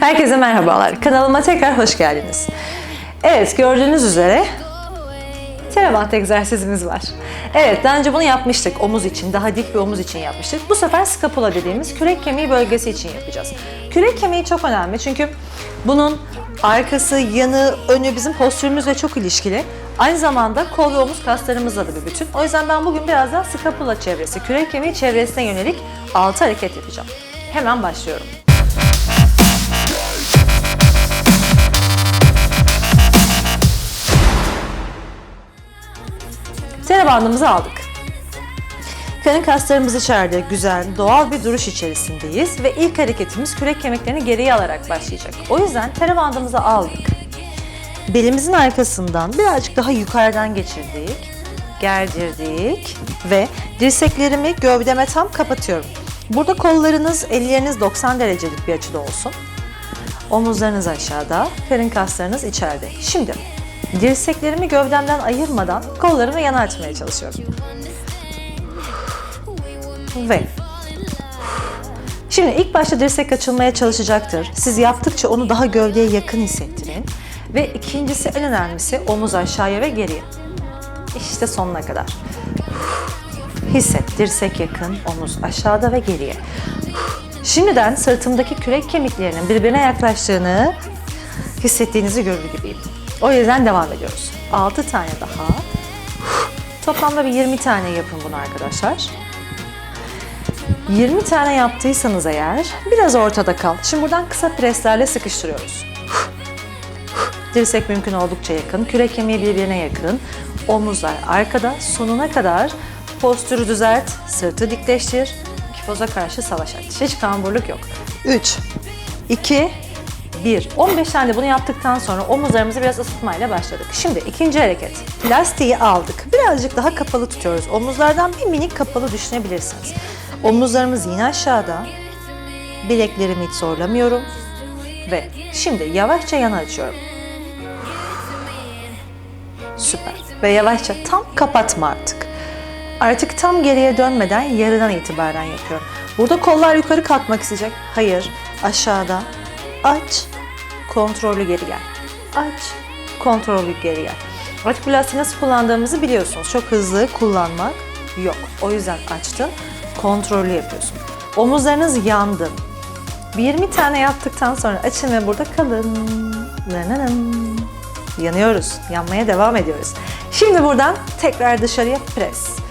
Herkese merhabalar. Kanalıma tekrar hoş geldiniz. Evet, gördüğünüz üzere Terabant egzersizimiz var. Evet, daha önce bunu yapmıştık. Omuz için, daha dik bir omuz için yapmıştık. Bu sefer scapula dediğimiz kürek kemiği bölgesi için yapacağız. Kürek kemiği çok önemli çünkü bunun arkası, yanı, önü bizim postürümüzle çok ilişkili. Aynı zamanda kol ve omuz kaslarımızla da bir bütün. O yüzden ben bugün biraz daha scapula çevresi, kürek kemiği çevresine yönelik 6 hareket yapacağım. Hemen başlıyorum. Sene bandımızı aldık. Karın kaslarımız içeride güzel, doğal bir duruş içerisindeyiz ve ilk hareketimiz kürek kemiklerini geriye alarak başlayacak. O yüzden tere bandımızı aldık. Belimizin arkasından birazcık daha yukarıdan geçirdik, gerdirdik ve dirseklerimi gövdeme tam kapatıyorum. Burada kollarınız, elleriniz 90 derecelik bir açıda olsun. Omuzlarınız aşağıda, karın kaslarınız içeride. Şimdi dirseklerimi gövdemden ayırmadan kollarımı yana açmaya çalışıyorum. Ve Şimdi ilk başta dirsek açılmaya çalışacaktır. Siz yaptıkça onu daha gövdeye yakın hissettirin. Ve ikincisi en önemlisi omuz aşağıya ve geriye. İşte sonuna kadar. Hisset, dirsek yakın, omuz aşağıda ve geriye. Şimdiden sırtımdaki kürek kemiklerinin birbirine yaklaştığını hissettiğinizi görür gibiyim. O yüzden devam ediyoruz. 6 tane daha. Toplamda bir 20 tane yapın bunu arkadaşlar. 20 tane yaptıysanız eğer biraz ortada kal. Şimdi buradan kısa preslerle sıkıştırıyoruz. Dirsek mümkün oldukça yakın, kürek kemiği birbirine yakın. Omuzlar arkada, sonuna kadar postürü düzelt, sırtı dikleştir, kifoza karşı savaş aç. Hiç kamburluk yok. 3, 2, 1. 15 tane bunu yaptıktan sonra omuzlarımızı biraz ısıtmayla başladık. Şimdi ikinci hareket. Lastiği aldık. Birazcık daha kapalı tutuyoruz. Omuzlardan bir minik kapalı düşünebilirsiniz. Omuzlarımız yine aşağıda. Bileklerimi hiç zorlamıyorum. Ve şimdi yavaşça yana açıyorum. Süper. Ve yavaşça tam kapatma artık. Artık tam geriye dönmeden yarıdan itibaren yapıyorum. Burada kollar yukarı kalkmak isteyecek. Hayır. Aşağıda. Aç. Kontrollü geri gel. Aç. Kontrollü geri gel. Artık bu nasıl kullandığımızı biliyorsunuz. Çok hızlı kullanmak yok. O yüzden açtın. Kontrollü yapıyorsun. Omuzlarınız yandı. 20 tane yaptıktan sonra açın ve burada kalın. Yanıyoruz. Yanmaya devam ediyoruz. Şimdi buradan tekrar dışarıya pres.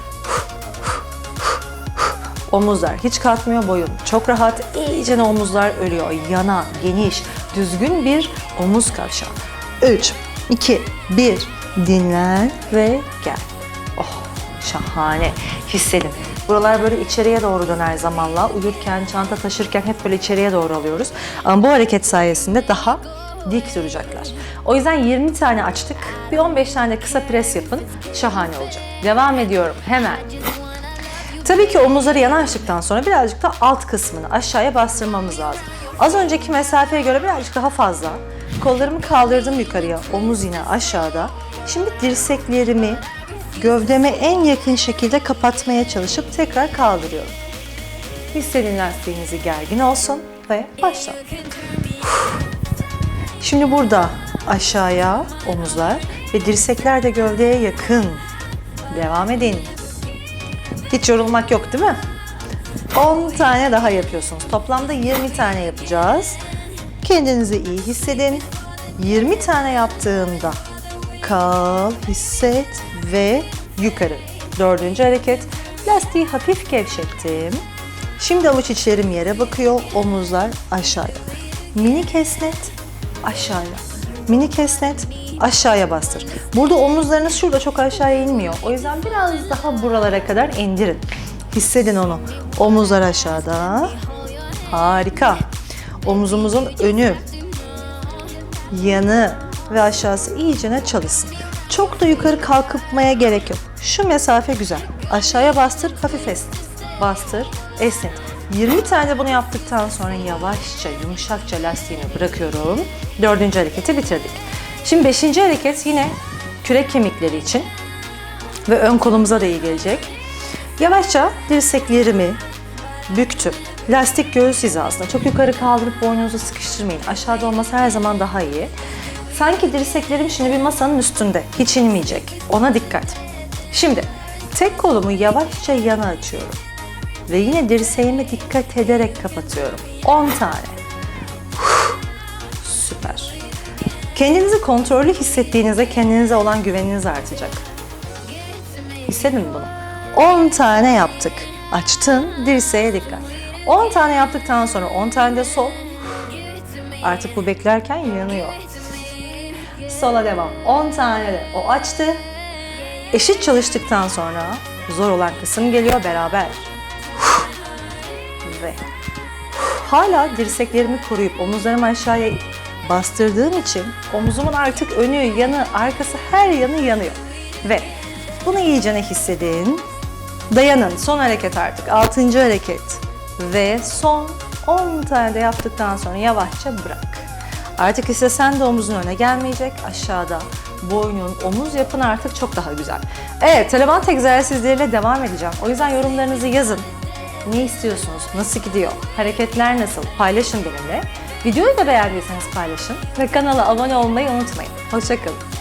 Omuzlar hiç kalkmıyor boyun. Çok rahat. İyice omuzlar ölüyor. Yana, geniş, düzgün bir omuz kavşağı. 3, 2, 1. Dinlen ve gel. Oh şahane. Hissedin. Buralar böyle içeriye doğru döner zamanla. Uyurken, çanta taşırken hep böyle içeriye doğru alıyoruz. Ama bu hareket sayesinde daha dik duracaklar. O yüzden 20 tane açtık. Bir 15 tane kısa pres yapın. Şahane olacak. Devam ediyorum hemen. Tabii ki omuzları yana açtıktan sonra birazcık da alt kısmını aşağıya bastırmamız lazım. Az önceki mesafeye göre birazcık daha fazla. Kollarımı kaldırdım yukarıya, omuz yine aşağıda. Şimdi dirseklerimi gövdeme en yakın şekilde kapatmaya çalışıp tekrar kaldırıyorum. Hissedin lastiğinizi gergin olsun ve başla. Şimdi burada aşağıya omuzlar ve dirsekler de gövdeye yakın. Devam edin. Hiç yorulmak yok değil mi? 10 tane daha yapıyorsunuz. Toplamda 20 tane yapacağız. Kendinizi iyi hissedin. 20 tane yaptığımda kal, hisset ve yukarı. Dördüncü hareket. Lastiği hafif gevşettim. Şimdi avuç içlerim yere bakıyor. Omuzlar aşağıya. Minik esnet aşağıya. Minik esnet aşağıya bastır. Burada omuzlarınız şurada çok aşağıya inmiyor. O yüzden biraz daha buralara kadar indirin. Hissedin onu. Omuzlar aşağıda. Harika. Omuzumuzun önü, yanı ve aşağısı iyicene çalışsın. Çok da yukarı kalkıpmaya gerek yok. Şu mesafe güzel. Aşağıya bastır, hafif esnet. Bastır, esnet. 20 tane bunu yaptıktan sonra yavaşça, yumuşakça lastiğini bırakıyorum. Dördüncü hareketi bitirdik. Şimdi beşinci hareket yine kürek kemikleri için ve ön kolumuza da iyi gelecek. Yavaşça dirseklerimi büktüm. lastik göğüs hizasında. Çok yukarı kaldırıp boynunuzu sıkıştırmayın. Aşağıda olması her zaman daha iyi. Sanki dirseklerim şimdi bir masanın üstünde. Hiç inmeyecek. Ona dikkat. Şimdi tek kolumu yavaşça yana açıyorum. Ve yine dirseğime dikkat ederek kapatıyorum. 10 tane. Kendinizi kontrollü hissettiğinizde kendinize olan güveniniz artacak. Hissedin mi bunu? 10 tane yaptık. Açtın, dirseğe dikkat. 10 tane yaptıktan sonra 10 tane de sol. Artık bu beklerken yanıyor. Sola devam. 10 tane de o açtı. Eşit çalıştıktan sonra zor olan kısım geliyor beraber. Ve hala dirseklerimi koruyup omuzlarımı aşağıya bastırdığım için omuzumun artık önü, yanı, arkası her yanı yanıyor. Ve bunu iyicene hissedin. Dayanın. Son hareket artık. Altıncı hareket. Ve son 10 tane de yaptıktan sonra yavaşça bırak. Artık istesen de omuzun öne gelmeyecek. Aşağıda boynun, omuz yapın artık çok daha güzel. Evet, Telebant egzersizleriyle devam edeceğim. O yüzden yorumlarınızı yazın. Ne istiyorsunuz? Nasıl gidiyor? Hareketler nasıl? Paylaşın benimle. Videoyu da beğendiyseniz paylaşın. Ve kanala abone olmayı unutmayın. Hoşçakalın.